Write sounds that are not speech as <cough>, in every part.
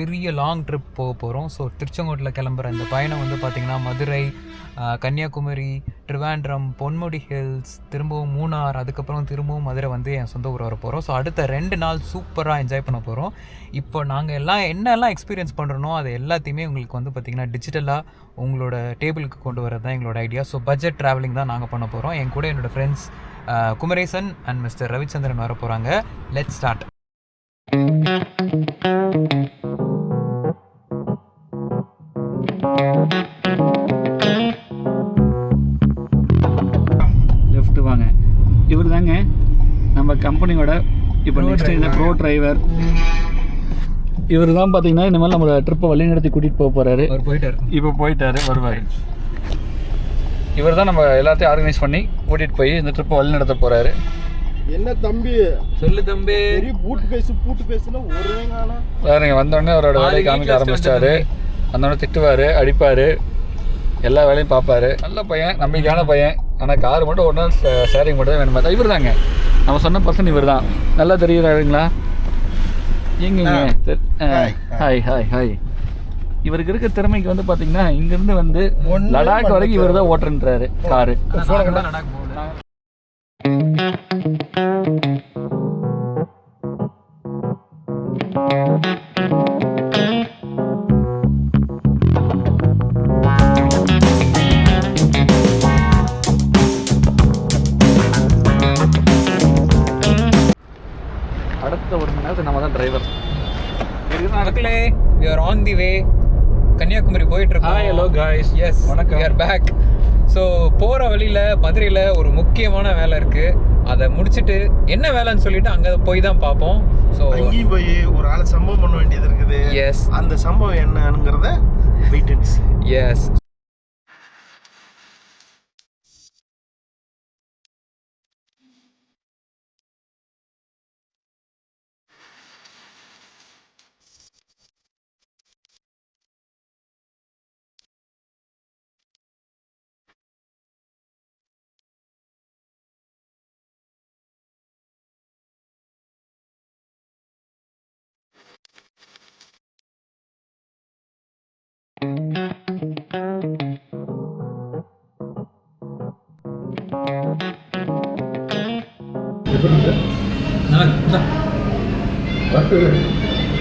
பெரிய long trip போக போகிறோம் ஸோ திருச்செங்கோட்டில் கிளம்புற இந்த பயணம் வந்து பார்த்திங்கன்னா மதுரை கன்னியாகுமரி ட்ரிவாண்ட்ரம் பொன்முடி ஹில்ஸ் திரும்பவும் மூணார் அதுக்கப்புறம் திரும்பவும் மதுரை வந்து என் சொந்த ஊர் வர போகிறோம் ஸோ அடுத்த ரெண்டு நாள் சூப்பராக என்ஜாய் பண்ண போகிறோம் இப்போ நாங்கள் எல்லாம் என்னெல்லாம் எக்ஸ்பீரியன்ஸ் பண்ணுறனோ அது எல்லாத்தையுமே உங்களுக்கு வந்து பார்த்திங்கன்னா டிஜிட்டலாக உங்களோட டேபிளுக்கு கொண்டு வரது தான் எங்களோட ஐடியா ஸோ பட்ஜெட் ட்ராவலிங் தான் நாங்கள் பண்ண போகிறோம் என் கூட என்னோடய friends Kumaresan and mister Ravichandran வர போகிறாங்க லெட் ஸ்டார்ட் கம்பெனியோட இப்போ நெக்ஸ்ட் இந்த ப்ரோ டிரைவர் இவர் தான் பார்த்தீங்கன்னா இந்த மாதிரி நம்மளோட ட்ரிப்பை வழிநடத்தி கூட்டிகிட்டு போக போகிறாரு அவர் போயிட்டார். இப்போ போயிட்டாரு வருவார். இவர் தான் நம்ம எல்லாத்தையும் ஆர்கனைஸ் பண்ணி கூட்டிகிட்டு போய் இந்த ட்ரிப்பை வழி நடத்த போகிறாரு என்ன தம்பி? சொல்லு தம்பி. பெரிய பூட்டு பேசு பூட்டு பேசுனா ஒரே வேறுங்க வந்தோடனே அவரோட வேலையை காமிக்க ஆரம்பிச்சிட்டாரு. வந்தோடனே திட்டுவார் அடிப்பார். எல்லா வேலையும் பார்ப்பாரு. நல்ல பையன் நம்பிக்கையான பையன். ஆனால் கார் மட்டும் ஒரு நாள் ஷேரிங் மட்டும் தான் வேணும் இவர் தாங்க நம்ம சொன்ன பர்சன் இவர் தான் நல்லா தெரியுறாருங்களா எங்கங்க. ஹாய் ஹாய் ஹாய் இவருக்கு இருக்க திறமைக்கு வந்து பார்த்தீங்கன்னா இங்கேருந்து வந்து லடாக் வரைக்கும் இவர் தான் ஓட்டுன்றாரு காரு. மக்களே we are on the way. Kanyakumari போயிட்டு இருக்கோம் Hi, hello guys. எஸ் வணக்கம். we are பேக் ஸோ போகிற வழியில் மதுரையில் ஒரு முக்கியமான வேலை இருக்குது அதை முடிச்சுட்டு என்ன வேலைன்னு சொல்லிட்டு அங்கே போய் தான் பார்ப்போம். ஸோ அங்கேயும் போய் ஒரு ஆளை சம்பவம் பண்ண வேண்டியது இருக்குது. எஸ் அந்த சம்பவம் என்னங்கிறத வெயிட். எஸ்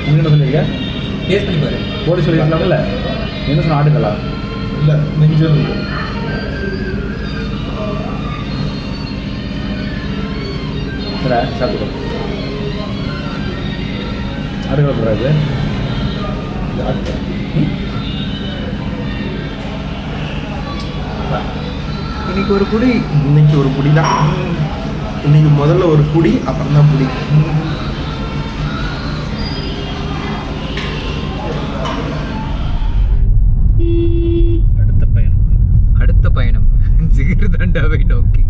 என்ன சொல்லுவீங்க டேஸ்ட் பண்ணி பாரு. போலீஸ் சொல்லியிருக்கலாம்ல? என்ன சொன்ன ஆடுகளா இல்ல நெஞ்சம். சரி சாப்பிட்டுக்கோ ஆடுகளை போடாது இது. ஆட்டு. இன்னைக்கு ஒரு குடி இன்னைக்கு ஒரு குடி தான் இன்னைக்கு முதல்ல ஒரு குடி அப்புறம் தான் குடி அடுத்த பயணம். அடுத்த பயணம். ஜிகிர் தண்டாவை நோக்கி.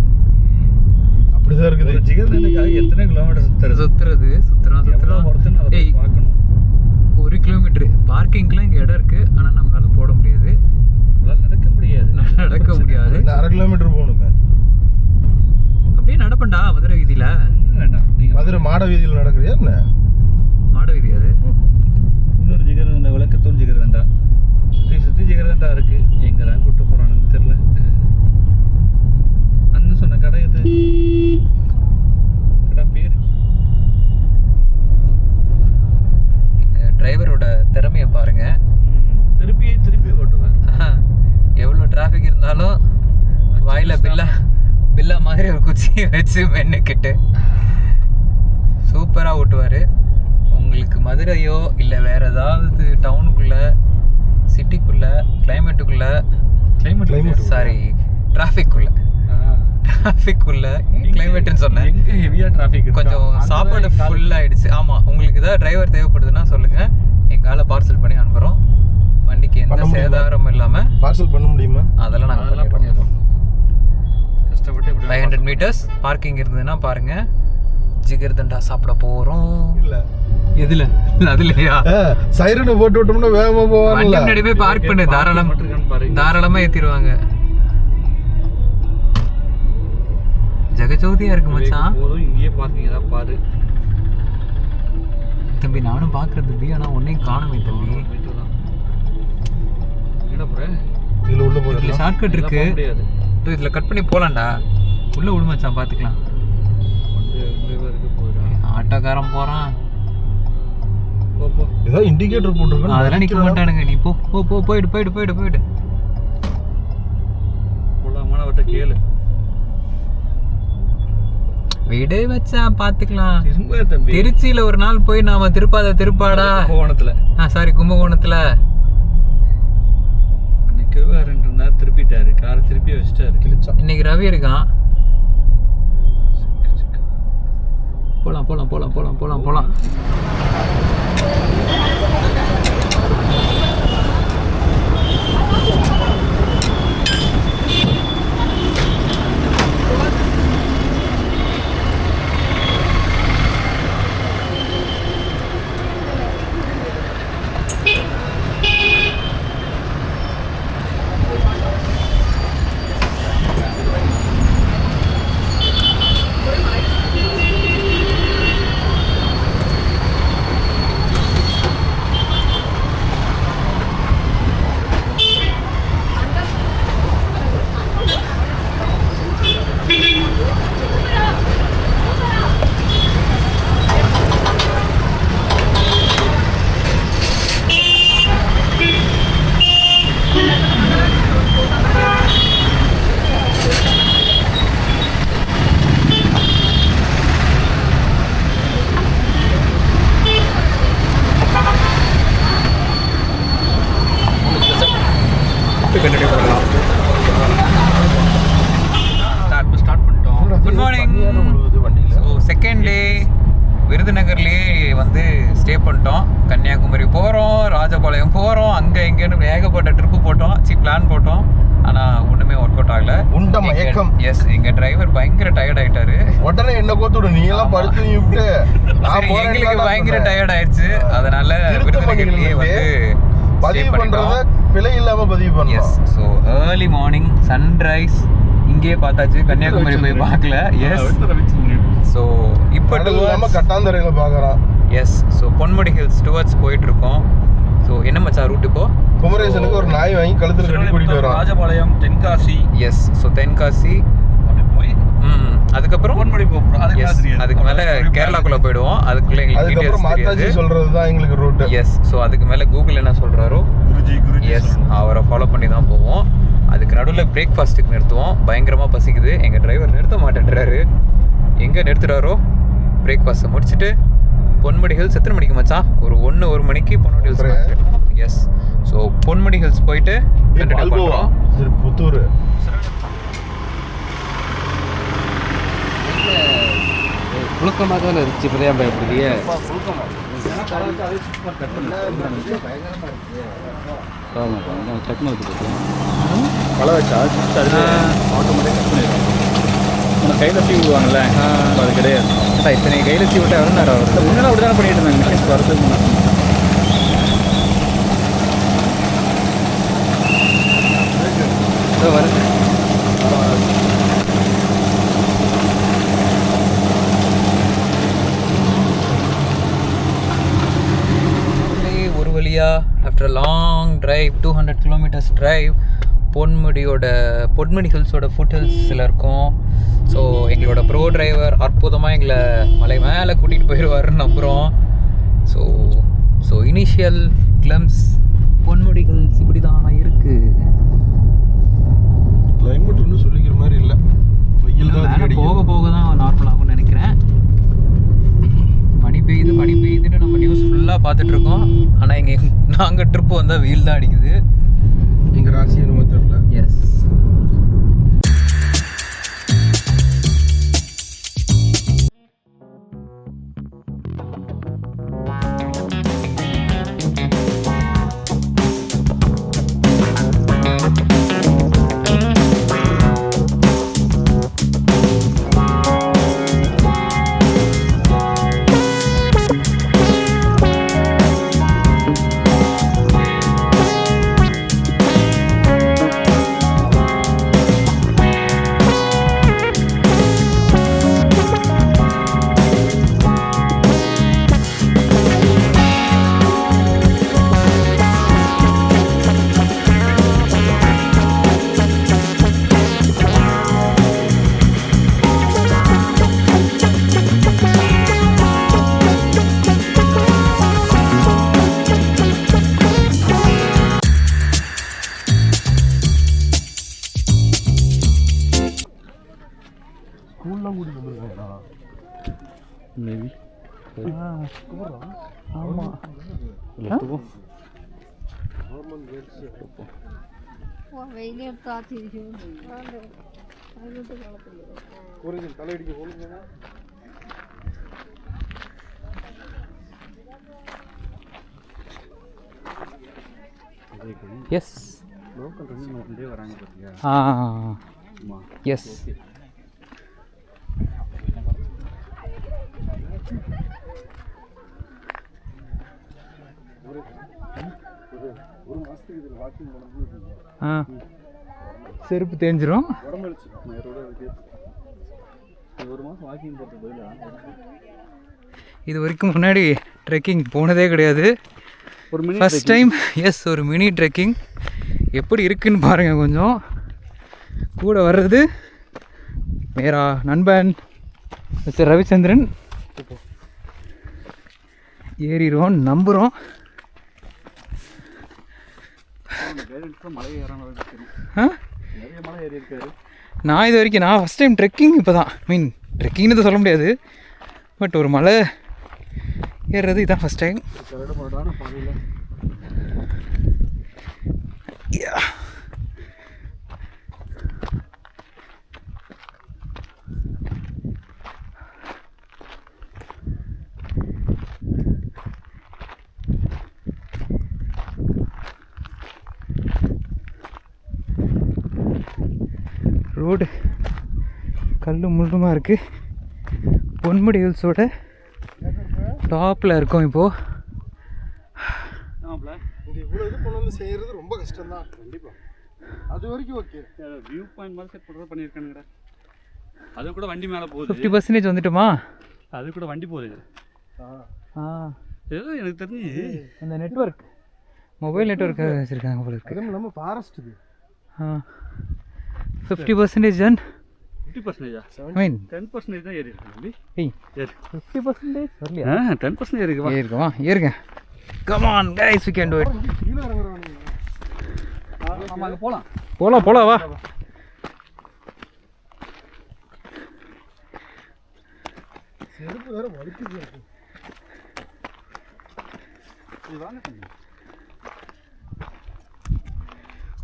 அப்படிதான் இருக்குது. ஒரு ஜிகர் தண்டுக்காக எத்தனை கிலோமீட்டர் சுத்துறது? சுத்துறது அதை போய் ஏய், பார்க்கணும். ஒரு கிலோமீட்டர் பார்க்கிங்க்குலாம் இங்கே இடம் இருக்குது ஆனால் நம்மளால போட முடியாது. நடக்க முடியாது. நடக்க முடியாது. அரை கிலோமீட்டர் போகணுமே. நடப்பண்டா மதுரை வீதியில்? வேண்டாம். நீங்கள் மதுரை மாட வீதியில் நடக்கிறியா என்ன? மாட வீதி அது? இன்னொரு ஜிகர் தண்டா விளக்கத்தூள் ஜிகர் தண்டா சுற்றி சுற்றி ஜிகர் தண்டா இருக்கு. எங்கே தான் கூட்டு போகிறான்னு தெரில அண்ணன் சொன்ன கடை இது கடை பேர் எங்கள் டிரைவரோட திறமையை பாருங்க திருப்பி திருப்பி ஓட்டுவேன் எவ்வளோ டிராஃபிக் இருந்தாலும் வாயில பில்லா பில்லா மாதிரி ஒரு குச்சியை <laughs> வச்சு மென்னுக்கிட்டு. சூப்பராக ஓட்டுவார். உங்களுக்கு மதுரையோ இல்லை வேற ஏதாவது டவுனுக்குள்ளே சிட்டிக்குள்ளே கிளைமேட்டுக்குள்ளே கிளைமேட் Climate. சாரி டிராஃபிக்குள்ளே டிராஃபிக்குள்ளே கிளைமேட்டுன்னு சொன்னேன்? எங்க ஹெவியா டிராஃபிக் கொஞ்சம் சாப்பாடு ஃபுல் ஆயிடுச்சு ஆமாம் உங்களுக்கு ஏதாவது டிரைவர் தேவைப்படுதுன்னா சொல்லுங்கள் எங்கள் பார்சல் பண்ணி அனுப்புகிறோம் வண்டிக்கு எந்த? சேதாரமும் இல்லாமல் பார்சல் பண்ண முடியுமா? அதெல்லாம் நாங்கள் அதெல்லாம் பண்ணிடுறோம். கஷ்டப்பட்டு இப்படி ஃபைவ் ஹண்ட்ரட் மீட்டர்ஸ் பார்க்கிங் இருந்ததுன்னா பாருங்க ஜிகர் தண்டா சாப்பிட போகிறோம் இல்ல. எதுல? அதுலயா? சைரனை போட்டு விட்டோம்னா வேகமா போவாங்கல்ல. முன்னாடி போய் பார்க் பண்ணு தாராளம். தாராளமா ஏத்திடுவாங்க. ஜெகஜோதியா இருக்கு மச்சான். போதும் இங்கேயே பார்க்கிங் பாரு. தம்பி நானும் பார்க்குறேன் தம்பி ஆனால் ஒன்றையும் காணுமே தம்பி. என்ன போகிறேன் இதில் உள்ள போயிடலாம். ஷார்ட்கட் இருக்கு. முடியாது. டூ இதில் கட் பண்ணி போகலாம்டா உள்ளே விடுமாச்சான் பார்த்துக்கலாம் ஆட்டோக்காரன் போகிறான் ஏதோ இண்டிகேட்டர் போட்டிருக்கோம் அதெல்லாம் நிற்க மாட்டானுங்க நீ போ போ போ போயிடு போயிடு போயிடு போயிடு. போலாமானவர்கிட்ட கேளு. விடு திரும்ப தம்பி. திருச்சியில் ஒரு நாள் போய் நாம திருப்பாத திருப்பாடா. கோவணத்தில் ஆ சாரி கும்பகோணத்தில். திருப்பிட்டாரு காரை திருப்பி வச்சிட்டாரு. கிழிச்சான் இன்னைக்கு ரவி இருக்கான். போலாம் போலாம் போலாம் போலாம் போலாம் போலாம் கண்டினியூ பண்ணலாம் ஸ்டார்ட் ஸ்டார்ட் பண்ணிட்டோம் குட் மார்னிங் வண்டியில் ஸோ செகண்ட் டே விருதுநகர்லேயே வந்து ஸ்டே பண்ணிட்டோம் கன்னியாகுமரி போகிறோம் ராஜபாளையம் போகிறோம் அங்கே இங்கேன்னு ஏகப்பட்ட ட்ரிப்பு போட்டோம் சி பிளான் போட்டோம். ஆனால் ஒன்றுமே ஒர்க் அவுட் ஆகல. உண்ட மயக்கம் எஸ் எங்கள் டிரைவர் பயங்கர டயர்ட் ஆயிட்டாரு. உடனே என்ன கோத்துடு நீ எல்லாம் படுத்து நீ விட்டு. எங்களுக்கு பயங்கர. டயர்ட் ஆயிடுச்சு. அதனால விருதுநகர்லேயே. வந்து பதிவு பண்றத பிழை இல்லாம பதிவு பண்ணலாம் yes so early morning sunrise இங்கேயே பார்த்தாச்சு. கன்னியாகுமரி போய் பார்க்கல. எஸ் ஸோ இப்போ இல்லாம கட்டாந்தரையில பாக்குறான். Yes so Ponmudi hills towards போயிட்டு இருக்கோம். ஸோ என்ன மச்சான் ரூட் இப்போ? குமரேசனுக்கு ஒரு நாய் வாங்கி கழுத்துல கட்டி கூட்டிட்டு வரான். Rajapalayam Tenkasi. Yes so Tenkasi. அப்படி போய் ம் அதுக்கப்புறம்? பொன்மொழி போகிறோம் அதுக்கு அதுக்கு மேலே கேரளாக்குள்ள போயிடுவோம். அதுக்குள்ள எங்களுக்கு தெரியாது. சொல்றது தான் எங்களுக்கு ரூட் எஸ் ஸோ அதுக்கு மேலே கூகுள் என்ன சொல்கிறாரோ குருஜி குருஜி எஸ் அவரை ஃபாலோ பண்ணி தான் போவோம். அதுக்கு நடுவில் பிரேக்ஃபாஸ்ட்டுக்கு நிறுத்துவோம். பயங்கரமாக பசிக்குது. எங்கள் டிரைவர் நிறுத்த மாட்டேன்றாரு. எங்கே நிறுத்துறாரோ? பிரேக்ஃபாஸ்ட்டை முடிச்சுட்டு பொன்முடி ஹில்ஸ் எத்தனை மணிக்கு மச்சான் ஒரு ஒன்று ஒரு மணிக்கு Ponmudi hills yes so Ponmudi hills போயிட்டு புத்தூர் புழுக்கமாக தானே இருந்துச்சு இப்போ தான் பயப்படுறியே ஆமாம் டக்குனு வச்சு பழ வச்சா ஆட்டோமேட்டிக் கட் நம்ம கையில் தீ விடுவாங்கல்ல அது கிடையாது இத்தனை கையில் சீ விட்டு நேரம் வரும் முன்னெல்லாம் அப்படி தானே பண்ணிட்டு இருந்தாங்க மிஷின்ஸ் வரதுக்கு முன்னாடி வருது ஒரு வழியா after long drive two hundred kilometres drive பொன்முடியோட Ponmudi ஹில்ஸோட ஃபுட் ஹில்ஸில் இருக்கும் ஸோ எங்களோட ப்ரோ டிரைவர் அற்புதமாக எங்களை மலை மேலே கூட்டிகிட்டு போயிடுவாருன்னு நம்புகிறோம் so so initial climbs Ponmudi hills இப்படி தான் இருக்குது கிளைமேட் ஒன்றும் சொல்லிக்கிற மாதிரி இல்லை. வெயில் தான் போக. போக தான் நார்மல் ஆகும்னு நினைக்கிறேன். பனி பெய்யுது பனி பெய்யுதுன்னு நம்ம நியூஸ் ஃபுல்லாக பார்த்துட்டு இருக்கோம். ஆனால் இங்கே நாங்கள் ட்ரிப்பு வந்தால் வெயில் தான் அடிக்குது. எங்க ராசி ஆமாம் தலையடிக்க போலுங்க எஸ் லோக்கல் ரெண்டு வராங்க பார்த்தியா ஆ எஸ் ஓகே ஆ. செருப்பு தேஞ்சிரும். இது வரைக்கும் முன்னாடி ட்ரெக்கிங் போனதே கிடையாது. ஒரு மினி ஃபஸ்ட் டைம் எஸ் ஒரு மினி ட்ரெக்கிங் எப்படி இருக்குன்னு பாருங்கள் கொஞ்சம். கூட வர்றது. மேரா நண்பன் மிஸ்டர் ரவிச்சந்திரன். ஏறிடுவோம் நம்புகிறோம் கைடன்ஸில் மலை ஏறாமல் தெரியும் ஆ நிறைய மலை ஏறி இருக்காரு நான் இது வரைக்கும் நான் ஃபஸ்ட் டைம் ட்ரெக்கிங் இப்போ தான் மீன் ட்ரெக்கிங்னு சொல்ல முடியாது. பட் ஒரு மலை ஏறுறது இதான் ஃபஸ்ட் டைம் கரடு முள்ளுமா இருக்குது பொன்முடி ஹில்ஸோட டாப்பில் இருக்கோம் இப்போது இவ்வளவு இது கொண்டு வந்து செய்யறது ரொம்ப கஷ்டம் தான் கண்டிப்பா. அது வரைக்கும் ஓகே வியூ பாயிண்ட் மாதிரி செட் பண்ணுறது பண்ணியிருக்கானுங்கடா. அது கூட வண்டி மேலே போகுது. ஃபிஃப்டி பர்சன்டேஜ் வந்துட்டுமா? அது கூட வண்டி போகுது. ஆ. ஏதோ எனக்கு தெரிஞ்சு. அந்த நெட்வொர்க் மொபைல் நெட்வொர்க் வச்சுருக்காங்க போல இருக்கு. அதுவும் இல்லாம ஃபாரஸ்ட் இது. ஆ. ஃபிஃப்டி பர்சன்டேஜ் தான் ஃபிஃப்டி பர்சன்டேஜா ஐ மீன் டென் பர்சன்டேஜ் தான் ஏறி இருக்கு ஏய் ஃபிஃப்டி பர்சன்டேஜ் வரலையா ஆ டென் பர்சன்டேஜ் இருக்கு வா. ஏறிக்கவா ஏறுங்க. Come on guys we can do it நம்ம அங்கே போகலாம் போலாம் போலாம் வா. செருப்பு வேற வலிக்குது இது வாங்க தம்பி.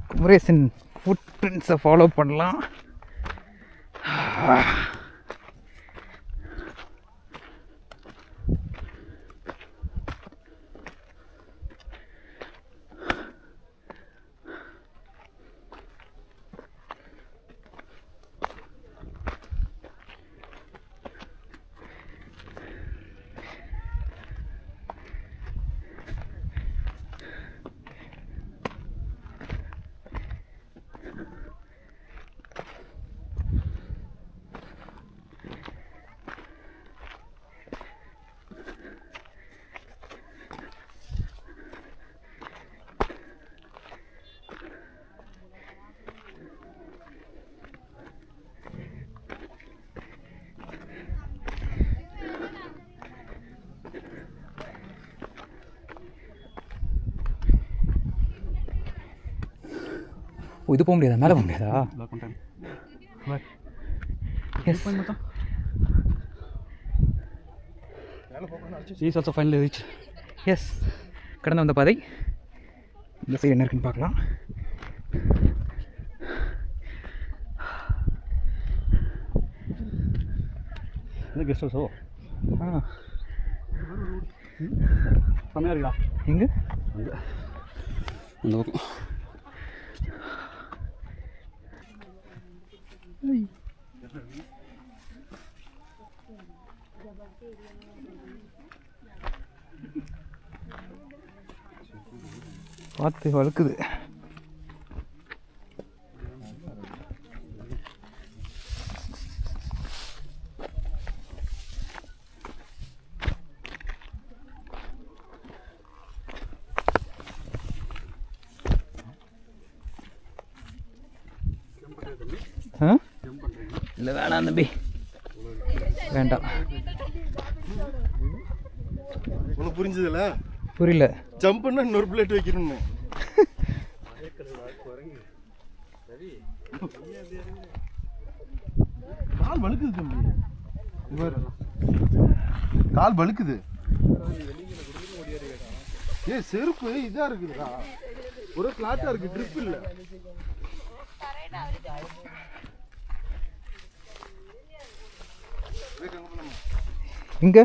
குமரேசன் ஃபுட் பிரிண்ட்ஸை ஃபாலோ பண்ணலாம். Ah. ஓ, இது போக முடியாதா மேலே போக முடியாதா yes is also final reach yes கடந்து வந்த பாதை இந்த சைடு என்ன இருக்குன்னு பார்க்கலாம் கெஸ்ட் ஹவுஸோ ஆ செம்மையாக இருக்குடா எங்கே அந்த பக்கம் பார்த்து வழுக்குது ஆ இல்லை வேணாம் தம்பி. வேண்டாம். உனக்கு புரிஞ்சதுல? புரியல. ஜம்ப் பண்ணா இன்னொரு பிளேட் வைக்கணும்னு. கால் வழுக்குது தம்பி. கால் வழுக்குது. ஏ செருப்பு இதா இருக்குதுடா. ஒரு கிளாட்டா இருக்கு ட்ரிப் இல்ல. இங்கே?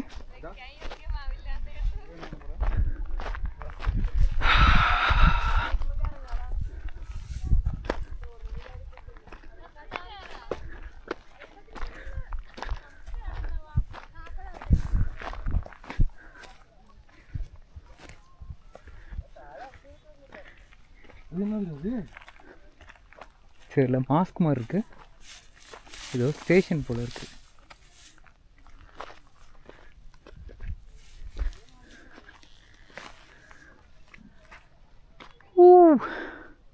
அது சரில மாஸ்க் மாதிரி இருக்கு. ஏதோ ஸ்டேஷன் போல இருக்கு.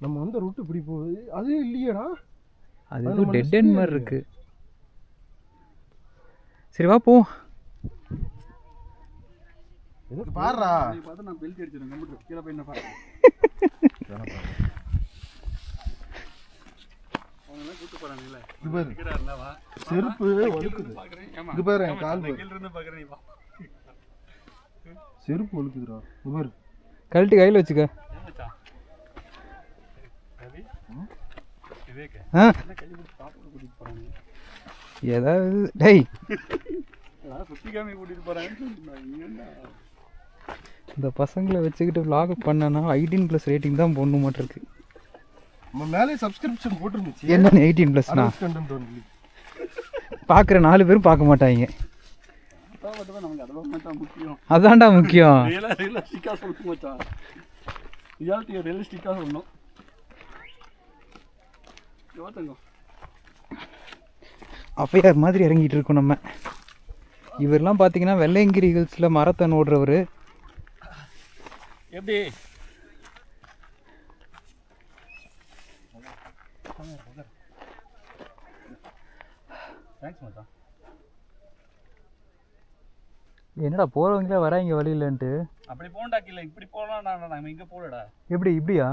நம்ம வந்த ரூட் இப்படி போகுது. அது இல்லையேடா. அது நம்ம டெட் எண்ட் மாதிரி. இருக்கு. சரி வா போ பாருடா. பார்த்து நான் பெல்ட் அடிச்சிருக்கேன் கீழே போய் என்ன பாரு. செருப்பு வழுக்குது. பார்க்குறேன் ஏமா இது பாரு என் கால் பாரு. கீழ இருந்து பார்க்குறேன் வா. செருப்பு வழுக்குதுடா. இது பாரு. கழட்டி கையில் வச்சுக்க ஏன் மச்சான் ரவி விவேக் ஆ என்ன கை கொடுத்து சாப்பிட கூட்டிட்டு போறாங்க ஏதாவது டேய் அதான் சுத்தி காமி கூட்டிட்டு போறாங்கன்னு சொல்லிருந்தாங்க நீங்க என்ன இந்த பசங்களை வச்சுக்கிட்டு vlog பண்ணனா எயிட்டீன் ப்ளஸ் ரேட்டிங் தான் போடணும் மாட்டிருக்கு. நம்ம மேலே சப்ஸ்கிரிப்ஷன் போட்டுருந்துச்சு. என்ன எயிட்டீன் ப்ளஸ்னா பார்க்குற நாலு பேரும் பார்க்க மாட்டாங்க. அதான்டா முக்கியம். ரியாலிட்டியை ரியலிஸ்டிக்காக சொல்லணும். அஃபையார் மாதிரி இறங்கிட்டு இருக்கோம் நம்ம. இவரெல்லாம் பார்த்தீங்கன்னா வெள்ளையங்கிரி ஹில்ஸில் மரத்தன் ஓடுறவர். எப்படி? என்னடா போகிறவங்களே வராங்க வழியிலன்ட்டு. அப்படி போண்டாக்கில்ல இப்படி போகலாம் நம்ம இங்கே போகலடா. எப்படி இப்படியா?